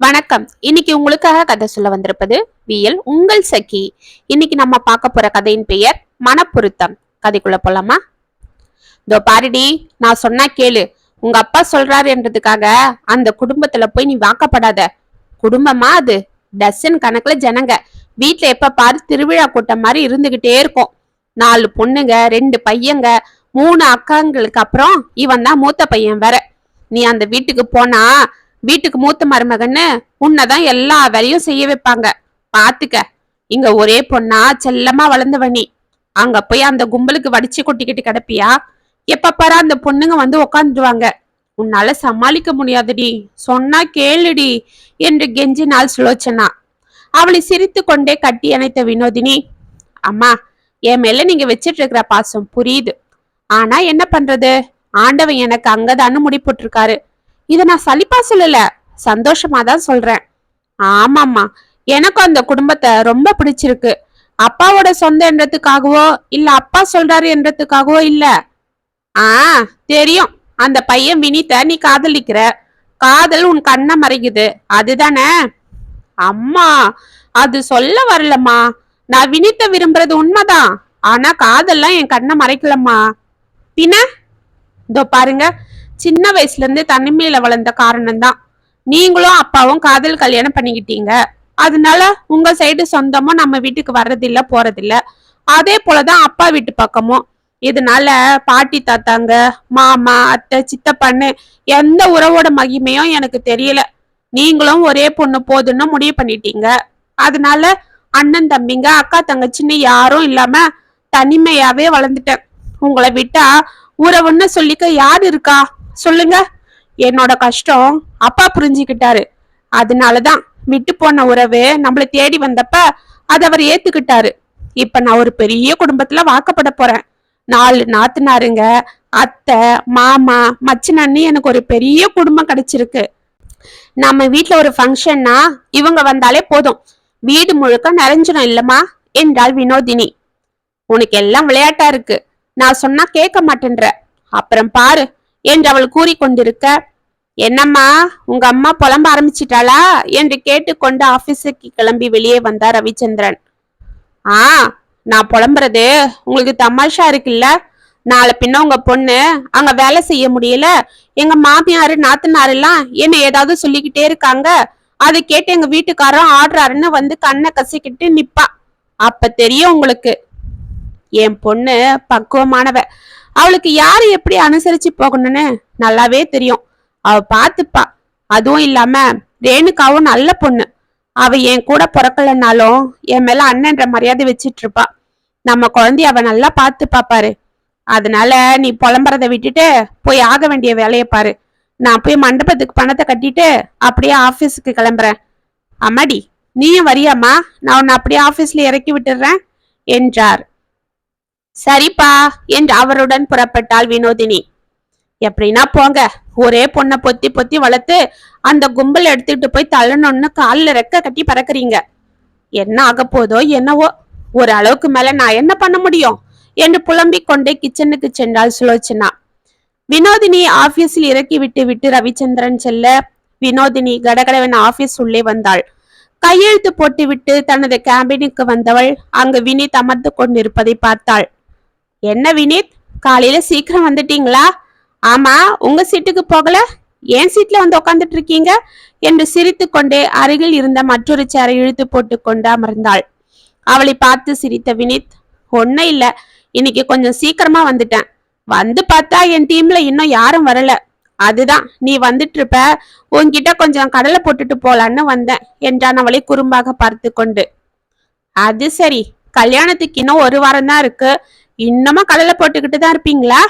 வணக்கம். இன்னைக்கு உங்களுக்காக கதை சொல்ல வந்திருப்பது வியல் உங்கள் சகி. இன்னைக்கு நம்ம பார்க்க போற கதையின் பெயர் மனப்பொருத்தம். கதைக்குள்ள போலாமா? இதோ பாருடி நான் சொன்னா கேளு. உங்க அப்பா சொல்றாரு என்றதுக்காக அந்த குடும்பத்துல போய் நீ வாக்கப்படாத. குடும்பமா அது? டசன் கணக்குல ஜனங்க. வீட்ல எப்ப பாரு திருவிழா கூட்டம் மாதிரி இருந்துகிட்டே இருக்கும். நாலு பொண்ணுங்க ரெண்டு பையங்க மூணு அக்காங்களுக்கு அப்புறம் இவன் தான் மூத்த பையன் வேற. நீ அந்த வீட்டுக்கு போனா வீட்டுக்கு மூத்த மருமகன்னு உன்னதான் எல்லா வேலையும் செய்ய வைப்பாங்க. பாத்துக்க இங்க ஒரே பொண்ணா செல்லமா வளர்ந்தவனி அங்க போய் அந்த கும்பலுக்கு வடிச்சு கொட்டிக்கிட்டு கிடப்பியா? எப்ப பாரு அந்த பொண்ணுங்க வந்து உக்காந்துருவாங்க. உன்னால சமாளிக்க முடியாதுடி. சொன்னா கேளுடி என்று கெஞ்சினாள் சுலோச்சனா. அவளை சிரித்து கொண்டே கட்டி அணைத்த வினோதினி அம்மா என் மேல நீங்க வச்சிட்டு இருக்கிற பாசம் புரியுது. ஆனா என்ன பண்றது? ஆண்டவன் எனக்கு அங்கதான்னு முடி போட்டிருக்காரு இதை நான் சலிப்பா சொல்லல. சந்தோஷமா தான் சொல்றேன். ஆமாம்மா. எனக்கும் அந்த குடும்பத்தை ரொம்ப பிடிச்சிருக்கு. அப்பாவோட சொந்த என்றதுக்காகவோ இல்ல அப்பா சொல்றாரு என்றதுக்காகவோ இல்ல. ஆ தெரியும். அந்த பையன் வினித்த நீ காதலிக்கிற. காதல் உன் கண்ணை மறைக்குது. அதுதானே? அம்மா அது சொல்ல வரலம்மா. நான் வினித்த விரும்புறது உண்மைதான். ஆனா காதல்லாம் என் கண்ணை மறைக்கலம்மா. பின்ன? இதோ பாருங்க. சின்ன வயசுல இருந்து தனிமையில வளர்ந்த காரணம் தான் நீங்களும் அப்பாவும் காதல் கல்யாணம் பண்ணிக்கிட்டீங்க. அதனால உங்க சைடு சொந்தமும் நம்ம வீட்டுக்கு வர்றதில்ல போறதில்ல. அதே போலதான் அப்பா வீட்டு பக்கமும். இதனால பாட்டி தாத்தாங்க மாமா அத்தை சித்தப்பண்ணு எந்த உறவோட மகிமையும் எனக்கு தெரியல. நீங்களும் ஒரே பொண்ணு போதுன்னு முடிவு பண்ணிட்டீங்க. அதனால அண்ணன் தம்பிங்க அக்கா தங்கச்சின்னு யாரும் இல்லாம தனிமையாவே வளர்ந்துட்டேன். உங்களை விட்டா உறவுன்னு சொல்லிக்க யார் இருக்கா? சொல்லுங்க. என்னோட கஷ்டம் அப்பா புரிஞ்சுக்கிட்டாரு. அதனாலதான் விட்டு போன உறவு நம்மள தேடி வந்தப்ப அதை அவர் ஏத்துக்கிட்டாரு. இப்ப நான் ஒரு பெரிய குடும்பத்துல வாக்கப்பட போறேன். நாலு நாத்துனாருங்க அத்தை மாமா மச்சினன்னு எனக்கு ஒரு பெரிய குடும்பம் கிடைச்சிருக்கு. நம்ம வீட்ல ஒரு ஃபங்க்ஷன்னா இவங்க வந்தாலே போதும். வீடு முழுக்க நிறைஞ்சிடும் இல்லம்மா? என்றாள் வினோதினி. உனக்கு எல்லாம் விளையாட்டா இருக்கு. நான் சொன்னா கேட்க மாட்டேன்ற. அப்புறம் பாரு என்று அவள் கூறிக்கொண்டிருக்க என்னம்மா உங்க அம்மா புலம்ப ஆரம்பிச்சிட்டாளா? என்று கேட்டுக்கொண்டு ஆபீஸுக்கு கிளம்பி வெளியே வந்தார் ரவிச்சந்திரன். ஆ நான் புலம்புறது. உங்களுக்கு தமாஷா இருக்குல்ல? நாளை பின்ன உங்க பொண்ணு அங்க வேலை செய்ய முடியல. எங்க மாமியாரு நாத்தனார் எல்லாம் என்ன ஏதாவது சொல்லிக்கிட்டே இருக்காங்க. அதை கேட்டு எங்க வீட்டுக்காரன் ஆடுறாருன்னு வந்து கண்ணை கசிக்கிட்டு நிப்பா. அப்ப தெரியும் உங்களுக்கு. என் பொண்ணு பக்குவமானவ. அவளுக்கு யாரு எப்படி அனுசரிச்சு போகணும்னு நல்லாவே தெரியும். அவ பாத்துப்பா அதுவும் இல்லாம ரேணுகாவும் நல்ல பொண்ணு. அவ என் கூட பிறக்கலனாலும் என் மேல அண்ணன்ற மரியாதை வச்சிட்டு இருப்பா. நம்ம குழந்தைய அவ நல்லா பார்த்து பாப்பாரு அதனால நீ புலம்புறத விட்டுட்டு போய் ஆக வேண்டிய வேலையை பாரு. நான் போய் மண்டபத்துக்கு பணத்தை கட்டிட்டு அப்படியே ஆபீஸுக்கு கிளம்புறேன். அம்மாடி நீயும் வரியாம்மா. நான் உன்னை அப்படியே ஆபீஸ்ல இறக்கி விட்டுறேன் என்றார். சரிப்பா என்று அவருடன் புறப்பட்டாள் வினோதினி. எப்படின்னா போங்க ஒரே பொண்ணை பொத்தி பொத்தி வளர்த்து அந்த கும்பல் எடுத்துட்டு போய் தள்ளணும்னு காலில் ரெக்க கட்டி பறக்குறீங்க. என்ன ஆக போதோ என்னவோ ஒரு அளவுக்கு மேல நான் என்ன பண்ண முடியும்? என்று புலம்பிக் கொண்டே கிச்சனுக்கு சென்றாள் சுலோச்சனா. வினோதினி ஆபீஸில் இறக்கி விட்டு விட்டு ரவிச்சந்திரன் செல்ல வினோதினி கடகடவன் ஆபீஸ் உள்ளே வந்தாள். கையெழுத்து போட்டுவிட்டு தனது கேபினுக்கு வந்தவள் அங்கு வினித் அமர்ந்து கொண்டிருப்பதை பார்த்தாள். என்ன வினித்? காலையில சீக்கிரம் வந்துட்டீங்களா? ஆமா உங்க சீட்டுக்கு போகல. ஏன் சீட்ல வந்து உட்காந்துட்டு இருக்கீங்க? என்று சிரித்து கொண்டே அருகில் இருந்த மற்றொரு சேரை இழுத்து போட்டு கொண்டு அமர்ந்தாள். அவளை பார்த்து சிரித்த வினித் ஒன்னும் இல்ல. இன்னைக்கு கொஞ்சம் சீக்கிரமா வந்துட்டேன். வந்து பார்த்தா என் டீம்ல இன்னும் யாரும் வரல. அதுதான் நீ வந்துட்டு இருப்ப. உன்கிட்ட கொஞ்சம் கடலை போட்டுட்டு போலான்னு வந்தேன் என்றான் அவளை குறும்பாக பார்த்து கொண்டு அது சரி. கல்யாணத்துக்கு இன்னும் ஒரு வாரம் தான் இருக்கு. இன்னமும் கடலை போட்டுக்கிட்டு தான் இருப்பீங்களா?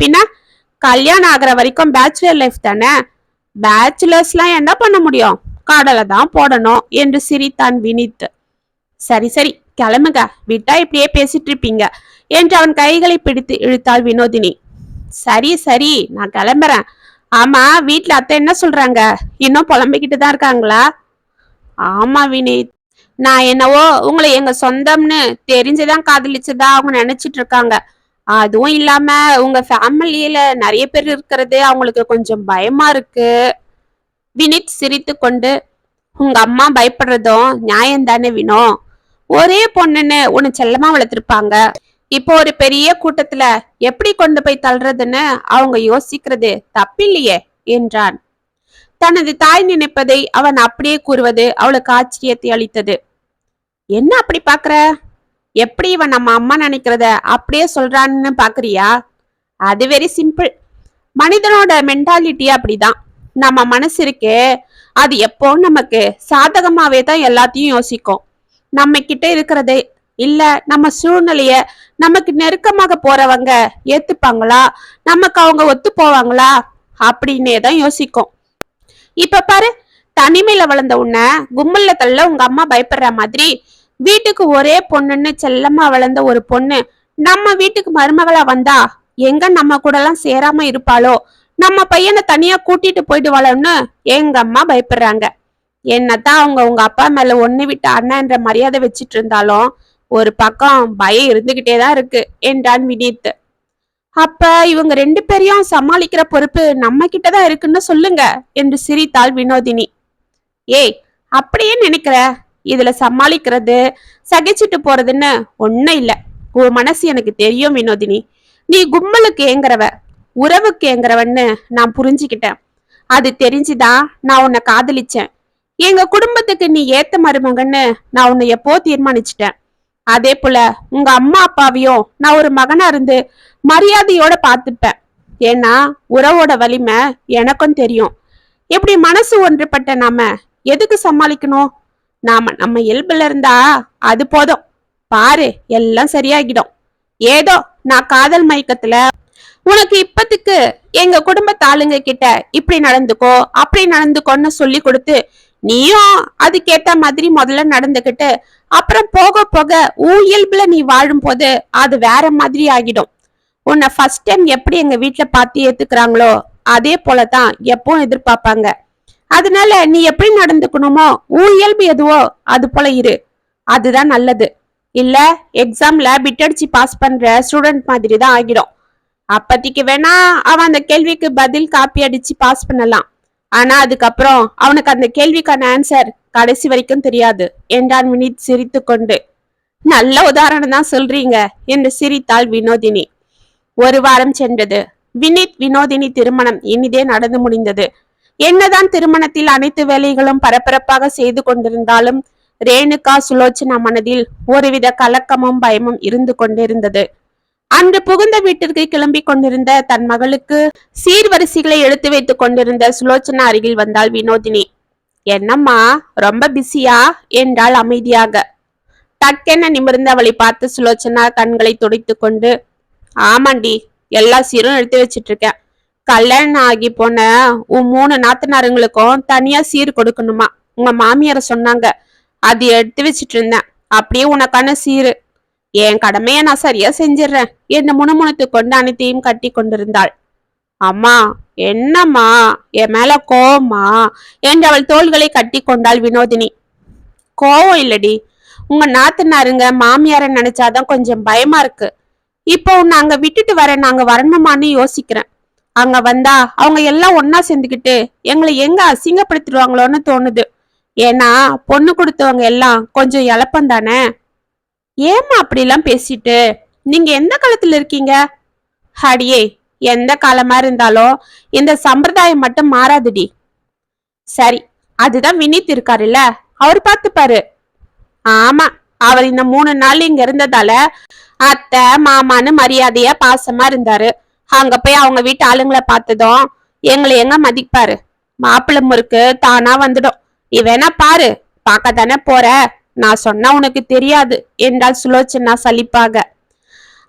பின்ன கல்யாணம் ஆகிற வரைக்கும் பேச்சுலர் லைஃப் தானே? பேச்சுலர்ஸ்லாம் என்ன பண்ண முடியும்? கடலை தான் போடணும் என்று சிரித்தான் வினித். சரி சரி கிளம்புங்க. விட்டா இப்படியே பேசிட்டு இருப்பீங்க என்று அவன் கைகளை பிடித்து இழுத்தாள் வினோதினி. சரி சரி நான் கிளம்புறேன். ஆமா வீட்டில் அத்தை என்ன சொல்றாங்க? இன்னும் புலம்பிக்கிட்டு தான் இருக்காங்களா? ஆமா வினீத். நான் என்னவோ உங்களை எங்க சொந்தம்னு தெரிஞ்சுதான் காதலிச்சதா அவங்க நினைச்சிட்டு இருக்காங்க. அதுவும் இல்லாம உங்க ஃபேமிலியில நிறைய பேர் இருக்கிறது அவங்களுக்கு கொஞ்சம் பயமா இருக்கு. வினித் சிரித்து கொண்டு உங்க அம்மா பயப்படுறதும் நியாயம் தானே வினோ? ஒரே பொண்ணுன்னு உன்னை செல்லமா வளர்த்திருப்பாங்க. இப்போ ஒரு பெரிய கூட்டத்துல எப்படி கொண்டு போய் தள்ளுறதுன்னு அவங்க யோசிக்கிறது தப்பில்லையே என்றான். தனது தாய் நினைப்பதை அவன் அப்படியே கூறுவது அவளுக்கு ஆச்சரியத்தை அளித்தது. என்ன அப்படி பாக்குற எப்படி இவன் நம்ம அம்மா நினைக்கிறத அப்படியே சொல்றான்னு பாக்குறியா அது வெரி சிம்பிள் மனிதனோட மென்டாலிட்டி அப்படிதான். நம்ம மனசு இருக்கே அது எப்போ நமக்கு சாதகமாவே தான் எல்லாத்தையும் யோசிக்கும். நம்ம கிட்ட இருக்கிறதே இல்ல நம்ம சூழ்நிலைய நமக்கு நெருக்கமாக போறவங்க ஏத்துப்பாங்களா? நமக்கு அவங்க ஒத்து போவாங்களா? அப்படின்னே தான் யோசிக்கும். இப்ப பாரு தனிமையில வளர்ந்த உன்னை கும்பல்ல தள்ள உங்க அம்மா பயப்படுற மாதிரி வீட்டுக்கு ஒரே பொண்ணுன்னு செல்லமா வளர்ந்த ஒரு பொண்ணு நம்ம வீட்டுக்கு மருமகளா வந்தா எங்க நம்ம கூட எல்லாம் சேராம இருப்பாளோ? நம்ம பையனை தனியா கூட்டிட்டு போயிடுவாளோன்னு எங்க அம்மா பயப்படுறாங்க. என்னதான் அவங்க உங்க அப்பா மேல ஒண்ணு விட்டு அண்ணன்ற மரியாதை வச்சிட்டு இருந்தாலும் ஒரு பக்கம் பயம் இருந்துகிட்டே தான் இருக்கு என்றான் வினீத். அப்ப இவங்க ரெண்டு பேரையும் சமாளிக்கிற பொறுப்பு நம்ம கிட்டதான் இருக்குன்னு சொல்லுங்க என்று சிரித்தாள் வினோதினி. ஏய் அப்படியே நினைக்கிற? இதுல சமாளிக்கிறது சகிச்சிட்டு போறதுன்னு ஒண்ணும் இல்ல. உன் மனசு எனக்கு தெரியும் வினோதினி. நீ கும்மலுக்கு ஏங்குறவ உறவுக்கு ஏங்குறவன்னு நான் புரிஞ்சுக்கிட்டேன். அது தெரிஞ்சுதான் நான் உன்னை காதலிச்சேன். எங்க குடும்பத்துக்கு நீ ஏத்த மருமகன்னு நான் உன்னை எப்போ தீர்மானிச்சிட்டேன்? அதே போல உங்க அம்மா அப்பாவையும் நான் ஒரு மகனா இருந்து மரியாதையோட பார்த்துப்பேன். ஏன்னா உறவோட வலிமை எனக்கும் தெரியும். இப்படி மனசு ஒன்றுபட்ட நாம எதுக்கு சமாளிக்கணும்? நாம நம்ம இயல்புல இருந்தா அது போதும். பாரு எல்லாம் சரியாகிடும். ஏதோ நான் காதல் மயக்கத்துல உனக்கு இப்பத்துக்கு எங்க குடும்பத்தாளுங்க கிட்ட இப்படி நடந்துக்கோ அப்படி நடந்துக்கோன்னு சொல்லி கொடுத்து நீயும் அதுக்கேத்த மாதிரி முதல்ல நடந்துகிட்டு அப்புறம் போக போக உன் இயல்புல நீ வாழும் போது அது வேற மாதிரி ஆகிடும். உன்னை ஃபர்ஸ்ட் டைம் எப்படி எங்க வீட்டுல பார்த்து ஏத்துக்கிறாங்களோ அதே போலதான் எப்பவும் எதிர்பார்ப்பாங்க. அதனால நீ எப்படி நடந்துக்கணுமோ உன் இயல்பு எதுவோ அது போல இரு. அதுதான் நல்லது. இல்ல எக்ஸாம்ல பிட் அடிச்சு பாஸ் பண்ற ஸ்டூடெண்ட் மாதிரி தான் ஆகிடும். அப்பத்திக்கு வேணா அவன் அந்த கேள்விக்கு பதில் காப்பி அடிச்சு பாஸ் பண்ணலாம். ஆனா அதுக்கப்புறம் அவனுக்கு அந்த கேள்விக்கான ஆன்சர் கடைசி வரைக்கும் தெரியாது. என்றான் வினித் சிரித்து கொண்டு நல்ல உதாரணம் தான் சொல்றீங்க என்று சிரித்தாள் வினோதினி. ஒரு வாரம் சென்றது. வினித் வினோதினி திருமணம். இனிதே நடந்து முடிந்தது. என்னதான் திருமணத்தில் அனைத்து வேலைகளும் பரபரப்பாக செய்து கொண்டிருந்தாலும் ரேணுகா சுலோச்சனா மனதில் ஒருவித கலக்கமும் பயமும் இருந்து கொண்டிருந்தது. அன்று புகுந்த வீட்டிற்கு கிளம்பி கொண்டிருந்த தன் மகளுக்கு சீர்வரிசைகளை எடுத்து வைத்துக் கொண்டிருந்த சுலோச்சனா அருகில் வந்தாள் வினோதினி. என்னம்மா ரொம்ப பிஸியா? என்றாள் அமைதியாக. டக்கென நிமிர்ந்து அவளை பார்த்து சுலோச்சனா கண்களை துடைத்து கொண்டு ஆமாண்டி எல்லா சீரும் எடுத்து வச்சிட்டு இருக்கேன் கல்யாணம் ஆகி போன உன் மூணு நாத்தனாருங்களுக்கும் தனியா சீர் கொடுக்கணுமா? உங்க மாமியார சொன்னாங்க. அது எடுத்து வச்சிட்டு இருந்தேன் அப்படியே உனக்கான சீரு. என் கடமையை நான் சரியா செஞ்சிடுறேன். என்று முணுமுணுத்து கொண்டு அனைத்தையும் கட்டி கொண்டிருந்தாள். அம்மா என்னம்மா? என் மேல கோவமா? என்று அவள் தோள்களை கட்டி கொண்டாள் வினோதினி. கோவம் இல்லடி. உங்க நாத்தனாருங்க மாமியார நினைச்சாதான் கொஞ்சம் பயமா இருக்கு. இப்போ உன்னை அங்க விட்டுட்டு வர நாங்க வரணுமான்னு யோசிக்கிறேன். அங்க வந்தா அவங்க எல்லாம் ஒன்னா சேர்ந்துக்கிட்டு எங்களை எங்க அசிங்கப்படுத்திடுவாங்களோன்னு தோணுது. ஏன்னா பொண்ணு கொடுத்தவங்க எல்லாம் கொஞ்சம் இழப்பம் தானே? ஏம்மா அப்படிலாம் பேசிட்டு? நீங்க எந்த காலத்துல இருக்கீங்க? அடியே எந்த காலமா இருந்தாலும் இந்த சம்பிரதாயம் மட்டும் மாறாதுடி. சரி அதுதான் வினித் இருக்காருல்ல அவர் பார்த்துப்பாரு ஆமா அவர் இந்த மூணு நாள் இங்க இருந்ததால அத்தை மாமான்னு மரியாதையா பாசமா இருந்தாரு. அங்க போய் அவங்க வீட்டு ஆளுங்களை பார்த்ததும் எங்களை எங்க மதிப்பாரு? மாப்பிள்ளை முறுக்கு தானா வந்துடும். நீ பாரு பார்க்க தானே போற? நான் சொன்னா உனக்கு தெரியாது என்றால் சுலோச்சனா சலிப்பாக.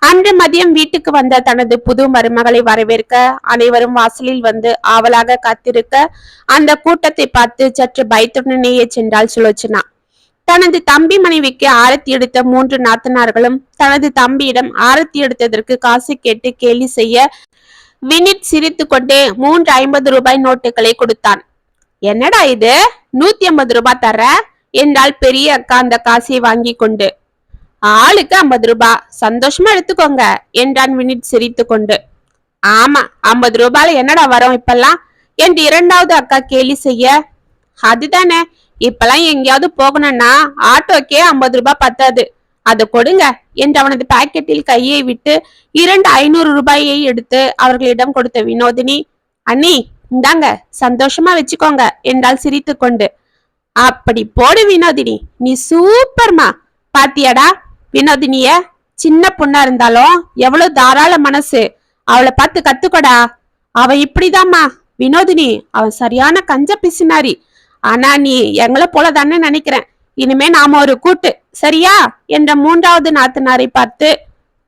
அன்று மதியம் வீட்டுக்கு வந்த தனது புது மருமகளை வரவேற்க அனைவரும் வாசலில் வந்து ஆவலாக காத்திருக்க அந்த கூட்டத்தை பார்த்து சற்று பயத்துடனேயே சென்றாள் சுலோச்சனா. தனது தம்பி மனைவிக்கு ஆரத்தி எடுத்த மூன்று நாத்தனார்களும் தனது தம்பியிடம் ஆரத்தி எடுத்ததற்கு காசு கேட்டு கேலி செய்ய வினிட் சிரித்து கொண்டே மூன்று ஐம்பது ரூபாய் நோட்டுகளை கொடுத்தான். என்னடா இது? நூத்தி ஐம்பது ரூபாய் தர என்றால் பெரிய அக்கா அந்த காசை வாங்கி கொண்டு ஆளுக்கு ஐம்பது ரூபாய் சந்தோஷமா எடுத்துக்கோங்க என்றான் வினித் சிரித்து கொண்டு. ஆமா ஐம்பது ரூபாயில என்னடா வரும் இப்பெல்லாம்? என்று இரண்டாவது அக்கா கேலி செய்ய அதுதானே இப்பெல்லாம் எங்கேயாவது போகணும்னா ஆட்டோக்கே ஐம்பது ரூபாய் பத்தாது அதை கொடுங்க என்று அவனது பாக்கெட்டில் கையை விட்டு இரண்டு ஐநூறு ரூபாயை எடுத்து அவர்களிடம் கொடுத்த வினோதினி அண்ணி இந்தாங்க சந்தோஷமா வச்சுக்கோங்க என்றால் சிரித்துக்கொண்டு அப்படி போடு வினோதினி. நீ சூப்பர்மா. பாத்தியாடா வினோதினிய. சின்ன பொண்ணா இருந்தாலும் எவ்வளவு தாராள மனசு. அவளை பார்த்து கத்துக்கடா. அவ இப்படிதாம்மா. வினோதினி அவன் சரியான கஞ்ச பிசினாரி. ஆனா நீ எங்களை போல தானே நினைக்கிறேன். இனிமே நாம ஒரு கூட்டு. சரியா? என்ற மூன்றாவது நாத்தனாரை பார்த்து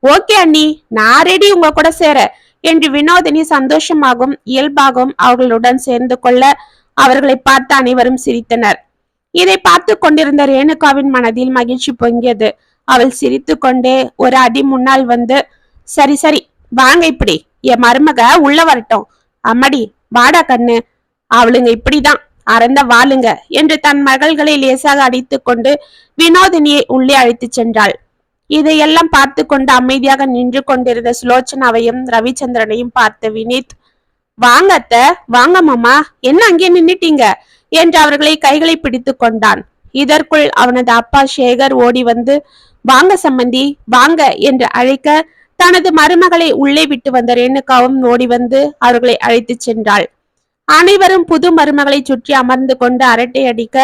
ஓகே அண்ணி நான் ரெடி உங்க கூட சேர. என்று வினோதினி சந்தோஷமாகவும் இயல்பாகவும் அவர்களுடன் சேர்ந்து கொள்ள அவர்களை பார்த்து அனைவரும் சிரித்தனர். இதை பார்த்து கொண்டிருந்த ரேணுகாவின் மனதில் மகிழ்ச்சி பொங்கியது. அவள் சிரித்து கொண்டே ஒரு அடி முன்னால் வந்து சரி சரி வாங்க இப்படி. என் மருமக உள்ள வரட்டும். அம்மடி வாடா கண்ணு. அவளுங்க இப்படிதான். அறந்த வாளுங்க என்று தன் மகள்களை லேசாக அடித்து கொண்டு வினோதினியை உள்ளே அழைத்து சென்றாள். இதையெல்லாம் பார்த்து கொண்டு அமைதியாக நின்று கொண்டிருந்த சுலோச்சனாவையும் ரவிச்சந்திரனையும் பார்த்த வினித் வாங்க அத்த வாங்க மாமா. என்ன அங்கே நின்னுட்டீங்க? என்று அவர்களை கைகளை பிடித்து கொண்டான். இதற்குள் அவனது அப்பா சேகர் ஓடி வந்து வாங்க சம்பந்தி வாங்க என்று அழைக்க தனது மருமகளை உள்ளே விட்டு வந்த ரேணுகாவும் ஓடி வந்து அவர்களை அழைத்து சென்றாள். அனைவரும் புது மருமகளை சுற்றி அமர்ந்து கொண்டு அரட்டை அடிக்க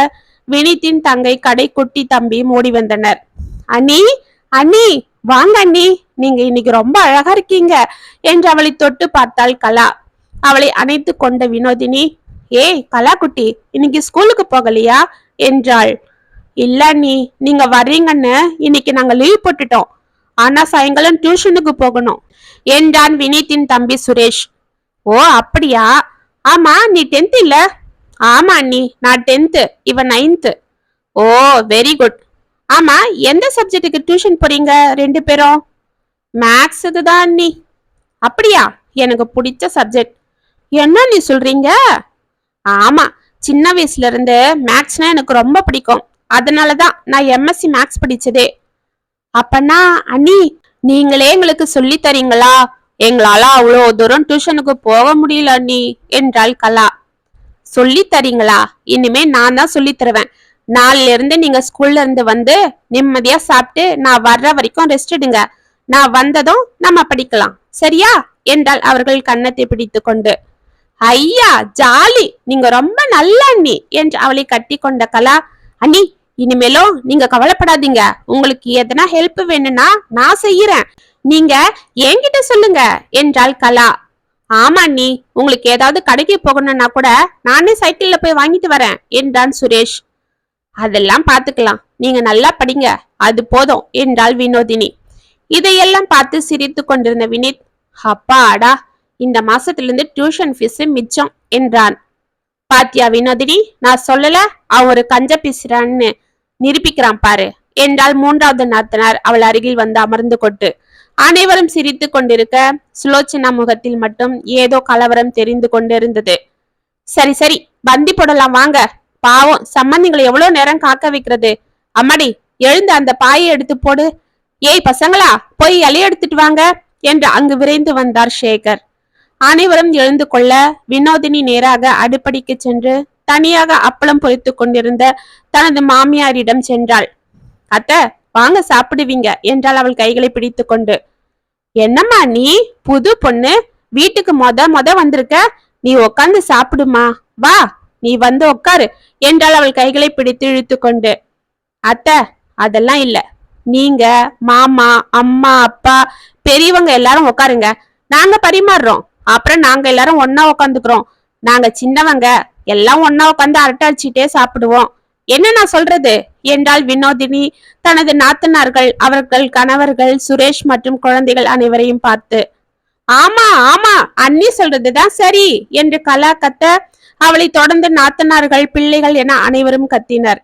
வினித்தின் தங்கை கடைக்குட்டி தம்பியும் ஓடி வந்தனர். அண்ணி அண்ணி வாங்க அண்ணி நீங்க இன்னைக்கு ரொம்ப அழகா இருக்கீங்க என்று அவளை தொட்டு பார்த்தாள் கலா. அவளை அணைத்து கொண்ட வினோதினி ஏய் கலாக்குட்டி இன்னைக்கு ஸ்கூலுக்கு போகலையா? என்றாள். இல்ல நீ நீங்க வர்றீங்கன்னு இன்னைக்கு நாங்க லீவ் போட்டுட்டோம். ஆனா சாயங்காலம் டியூஷனுக்கு போகணும் என்றான் வினீத்தின் தம்பி சுரேஷ். ஓ அப்படியா? ஆமா நீ டென்த் இல்ல? ஆமா நீ நான் டென்த்து இவன் நைன்த்து ஓ வெரி குட் ஆமா எந்த சப்ஜெக்ட்டுக்கு டியூஷன் போறீங்க ரெண்டு பேரும்? மேக்ஸுக்கு தான் நீ அப்படியா? எனக்கு பிடிச்ச சப்ஜெக்ட் என்ன நீ சொல்றீங்க? ஆமா சின்ன வயசுல இருந்து மேக்ஸ்னா எனக்கு ரொம்ப பிடிக்கும். அதனால தான் நான் எம்எஸ்சி மேக்ஸ் படிச்சதே. அப்பனா அண்ணி நீங்களே எங்களுக்கு சொல்லி தரீங்களா? எங்களால அவ்வளோ தூரம் டியூஷனுக்கு போக முடியல அண்ணி என்றாள் கலா. சொல்லி தரீங்களா? இனிமே நான் தான் சொல்லி தருவேன். நாளில இருந்து நீங்க ஸ்கூல்ல இருந்து வந்து நிம்மதியா சாப்பிட்டு நான் வர்ற வரைக்கும் ரெஸ்ட் எடுங்க. நான் வந்ததும் நம்ம படிக்கலாம். சரியா? என்றால் அவர்கள் கன்னத்தை பிடித்து கொண்டு. ஐயா ஜாலி. நீங்க ரொம்ப நல்ல அண்ணி என்று அவளை கட்டி கொண்ட கலா அண்ணி இனிமேலும் நீங்க கவலைப்படாதீங்க. உங்களுக்கு எதனா ஹெல்ப் வேணும்னா நான் செய்யறேன். நீங்க என்கிட்ட சொல்லுங்க என்றாள் கலா. ஆமா அண்ணி உங்களுக்கு ஏதாவது கடைக்கு போகணும்னா கூட நானே சைக்கிள்ல போய் வாங்கிட்டு வரேன் என்றான் சுரேஷ். அதெல்லாம் பாத்துக்கலாம் நீங்க நல்லா படிங்க. அது போதும் என்றாள் வினோதினி. இதையெல்லாம் பார்த்து சிரித்து கொண்டிருந்த வினித் அப்பாடா இந்த மாசத்துல இருந்து டியூஷன் ஃபீஸ் மிச்சம் என்றான். பாத்தியா வினோதினி நான் சொல்லல அவன் ஒரு கஞ்ச பிசுறான்னு நிரூபிக்கிறான் பாரு. என்றால் மூன்றாவது நாத்தனார் அவள் அருகில் வந்து அமர்ந்து கொண்டு. அனைவரும் சிரித்து கொண்டிருக்க சுலோச்சனா முகத்தில் மட்டும் ஏதோ கலவரம் தெரிந்து கொண்டிருந்தது. சரி சரி பந்தி போடலாம் வாங்க. பாவம் சம்பந்திங்களை எவ்வளவு நேரம் காக்க வைக்கிறது? அம்மாடி எழுந்து அந்த பாயை எடுத்து போடு. ஏய் பசங்களா போய் இலைய எடுத்துட்டு வாங்க என்று அங்கு விரைந்து வந்தார் சேகர். அனைவரும் எழுந்து கொள்ள வினோதினி நேராக அடுப்படிக்கு சென்று தனியாக அப்பளம் பொறித்து கொண்டிருந்த தனது மாமியாரிடம் சென்றாள். அத்த வாங்க சாப்பிடுவீங்க என்றாள் அவள் கைகளை பிடித்து கொண்டு. என்னம்மா நீ? புது பொண்ணு? வீட்டுக்கு மொத மொத வந்திருக்க? நீ உக்காந்து சாப்பிடுமா? வா நீ வந்து உட்காரு என்றால் அவள் கைகளை பிடித்து இழுத்து கொண்டு. அத்த அதெல்லாம் இல்ல. நீங்க மாமா அம்மா அப்பா பெரியவங்க எல்லாரும் உட்காருங்க நாங்க பரிமாறுறோம். அப்புறம் நாங்க எல்லாரும் ஒன்னா உட்காந்துக்கிறோம் நாங்க சின்னவங்க எல்லாம் ஒன்னா உட்காந்து அரட்டை அடிச்சிட்டே சாப்பிடுவோம். என்ன நான் சொல்றது? என்றால் வினோதினி. தனது நாத்தனார்கள் அவர்கள் கணவர்கள் சுரேஷ் மற்றும் குழந்தைகள் அனைவரையும் பார்த்து ஆமா ஆமா அண்ணி சொல்றதுதான் சரி என்று கலா கத்த அவளை தொடர்ந்து நாத்தனார்கள் பிள்ளைகள் என அனைவரும் கத்தினர்.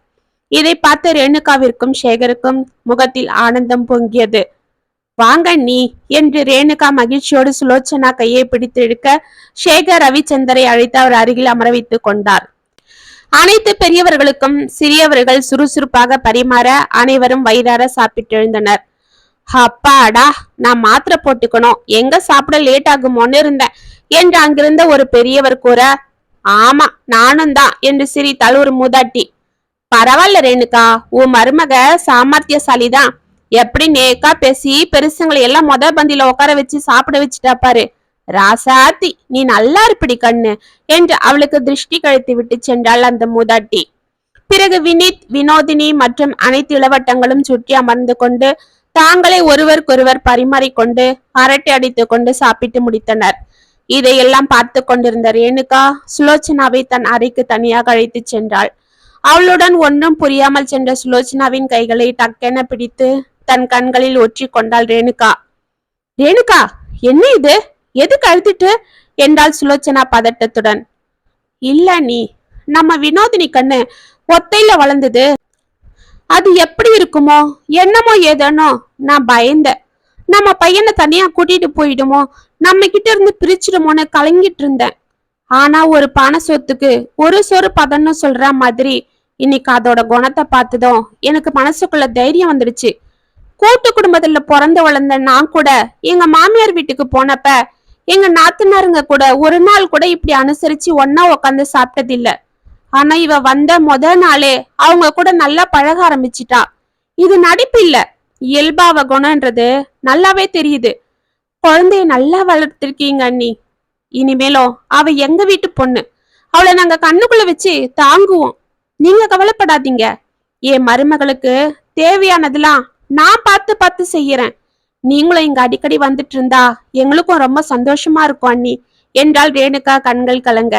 இதை பார்த்து ரேணுகாவிற்கும் சேகருக்கும் முகத்தில் ஆனந்தம் பொங்கியது. வாங்க நீ என்று ரேணுகா மகிழ்ச்சியோடு சுலோச்சனா கையை பிடித்து எடுக்க சேகர் ரவிச்சந்தரை அழைத்து அவர் அருகில் அமர வைத்துக் கொண்டார். அனைத்து பெரியவர்களுக்கும் சிறியவர்கள் சுறுசுறுப்பாக பரிமாற அனைவரும் வயிறார சாப்பிட்டு எழுந்தனர் அப்பாடா நான் மாத்திரை போட்டுக்கணும். எங்க சாப்பிட லேட் ஆகுமோன்னு இருந்தேன் என்று அங்கிருந்த ஒரு பெரியவர் கூற ஆமா நானும் தான் என்று சிரித்தாள் ஒரு மூதாட்டி. பரவாயில்ல ரேணுகா உன் மருமக சாமர்த்தியசாலி தான் எப்படி நேக்கா பேசி பெருசுங்களை எல்லாம் மொத பந்தியில உட்கார வச்சு சாப்பிட வச்சுட்டா பாரு. ராசாத்தி நீ நல்லா இருப்பிடி கண்ணு என்று அவளுக்கு திருஷ்டி கழித்து விட்டு சென்றாள் அந்த மூதாட்டி. பிறகு வினித் வினோதினி மற்றும் அனைத்து இளவட்டங்களும் சுற்றி அமர்ந்து கொண்டு தாங்களே ஒருவருக்கொருவர் பரிமாறிக்கொண்டு அரட்டை அடித்து கொண்டு சாப்பிட்டு முடித்தனர். இதையெல்லாம் பார்த்து கொண்டிருந்த ரேணுகா சுலோச்சனாவை தன் அறைக்கு தனியாக அழைத்துச் சென்றாள். அவளுடன் ஒன்றும் புரியாமல் சென்ற சுலோச்சனாவின் கைகளை டக்கென பிடித்து தன் கண்களில் ஒற்றி கொண்டாள் ரேணுகா. ரேணுகா என்ன இது? எதுக்கு அழுத்திட்டு என்றாள் சுலோச்சனா பதட்டத்துடன். இல்ல நீ நம்ம வினோதினி கண்ணு ஒத்தையில வளர்ந்தது. அது எப்படி இருக்குமோ என்னமோ ஏதோனோ நான் பயந்தேன். நம்ம பையனை தனியா கூட்டிட்டு போயிடுமோ நம்ம கிட்ட இருந்து பிரிச்சிடுமோன்னு கலங்கிட்டு இருந்தேன். ஆனா ஒரு பண சொத்துக்கு ஒரு சொறு பதன்னு சொல்ற மாதிரி இன்னைக்கு அதோட குணத்தை பார்த்ததும் எனக்கு மனசுக்குள்ள தைரியம் வந்துடுச்சு. கூட்டு குடும்பத்துல பிறந்து வளர்ந்த நான் கூட எங்க மாமியார் வீட்டுக்கு போனப்ப எங்க நாத்தனாருங்க கூட ஒரு நாள் கூட இப்படி அனுசரிச்சு ஒன்னா உட்காந்து சாப்பிட்டதில்ல. ஆனா இவ வந்த முத நாளே அவங்க கூட நல்லா பழக ஆரம்பிச்சிட்டா. இது நடிப்பு இல்ல. இயல்பாவ குணம்ன்றது நல்லாவே தெரியுது. குழந்தைய நல்லா வளர்த்திருக்கீங்க அண்ணி. இனிமேலும் அவ எங்க வீட்டு பொண்ணு. அவளை நாங்க கண்ணுக்குள்ள வச்சு தாங்குவோம். நீங்க கவலைப்படாதீங்க. என் மருமகளுக்கு தேவையானதெல்லாம் நான் பார்த்து பார்த்து செய்யறேன். நீங்களும் இங்க அடிக்கடி வந்துட்டு இருந்தா எங்களுக்கும் ரொம்ப சந்தோஷமா இருக்கும் அண்ணி. என்றால் ரேணுகா கண்கள் கலங்க.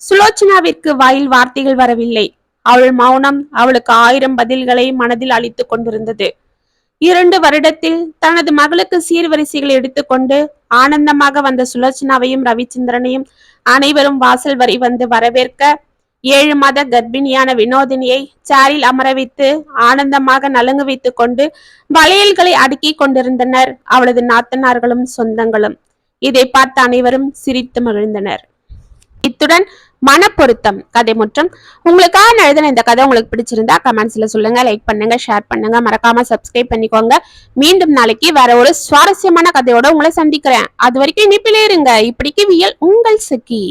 சுலோச்சனாவிற்கு வாயில் வார்த்தைகள் வரவில்லை. அவள் மௌனம் அவளுக்கு ஆயிரம் பதில்களை மனதில் அளித்துக் கொண்டிருந்தது. இரண்டு வருடத்தில் தனது மகளுக்கு சீர்வரிசைகளை எடுத்துக்கொண்டு ஆனந்தமாக வந்த சுலோச்சனாவையும் ரவிச்சந்திரனையும் அனைவரும் வாசல் வரை வந்து வரவேற்க ஏழு மாத கர்ப்பிணியான வினோதினியை சேரில் அமர வைத்து ஆனந்தமாக நலுங்கு வைத்துக் கொண்டு வளையல்களை அடுக்கி கொண்டிருந்தனர் அவளது நாத்தனார்களும் சொந்தங்களும். இதை பார்த்து அனைவரும் சிரித்து மகிழ்ந்தனர். இத்துடன் மனப்பொருத்தம் கதை முற்றும். உங்களுக்காக எழுதின இந்த கதை உங்களுக்கு பிடிச்சிருந்தா கமெண்ட்ஸ்ல சொல்லுங்க லைக் பண்ணுங்க ஷேர் பண்ணுங்க. மறக்காம சப்ஸ்கிரைப் பண்ணிக்கோங்க. மீண்டும் நாளைக்கு வேற ஒரு சுவாரஸ்யமான கதையோட உங்களை சந்திக்கிறேன். அது வரைக்கும் இனிப்பிலே இருங்க. இப்படிக்கு வியல் உங்கள் சக்கி